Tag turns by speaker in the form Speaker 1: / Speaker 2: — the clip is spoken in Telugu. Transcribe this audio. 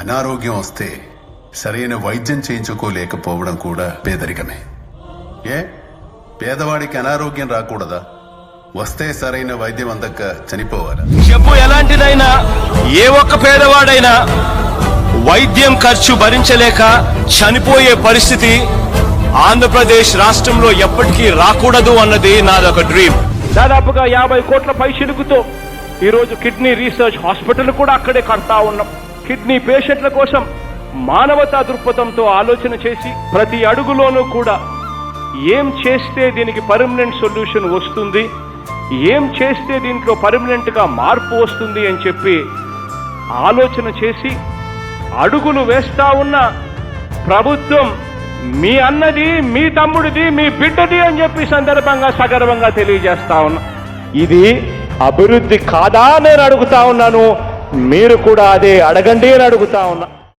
Speaker 1: అనారోగ్యం వస్తే సరైన వైద్యం చేయించుకోలేకపోవడం కూడా పేదరికమే. ఏ? పేదవాడికి అనారోగ్యం రాకూడదా? వస్తే సరైన వైద్యం అందక చనిపోవాలా?
Speaker 2: జబ్బు ఎలాంటిదైనా ఏ ఒక్క పేదవాడైనా వైద్యం ఖర్చు భరించలేక చనిపోయే పరిస్థితి ఆంధ్రప్రదేశ్ రాష్ట్రంలో ఎప్పటికీ రాకూడదు అన్నది నాదొక డ్రీమ్. దాదాపుగా యాభై కోట్ల పైచిలుకుతో ఈరోజు కిడ్నీ రీసెర్చ్ హాస్పిటల్ కూడా అక్కడే కడతా ఉన్నాం. కిడ్నీ పేషెంట్ల కోసం మానవతా దృక్పథంతో ఆలోచన చేసి ప్రతి అడుగులోనూ కూడా ఏం చేస్తే దీనికి పర్మనెంట్ సొల్యూషన్ వస్తుంది? ఏం చేస్తే దీంట్లో పర్మనెంట్గా మార్పు వస్తుంది అని చెప్పి ఆలోచన చేసి అడుగులు వేస్తా ఉన్న ప్రభుత్వం మీ అన్నది మీ తమ్ముడిది మీ బిడ్డది అని చెప్పి సందర్భంగా సగర్వంగా తెలియజేస్తా ఉన్నా. ఇది అభివృద్ధి కాదా నేను అడుగుతా ఉన్నాను. మీరు కూడా అదే అడగండి అని అడుగుతా ఉన్నా.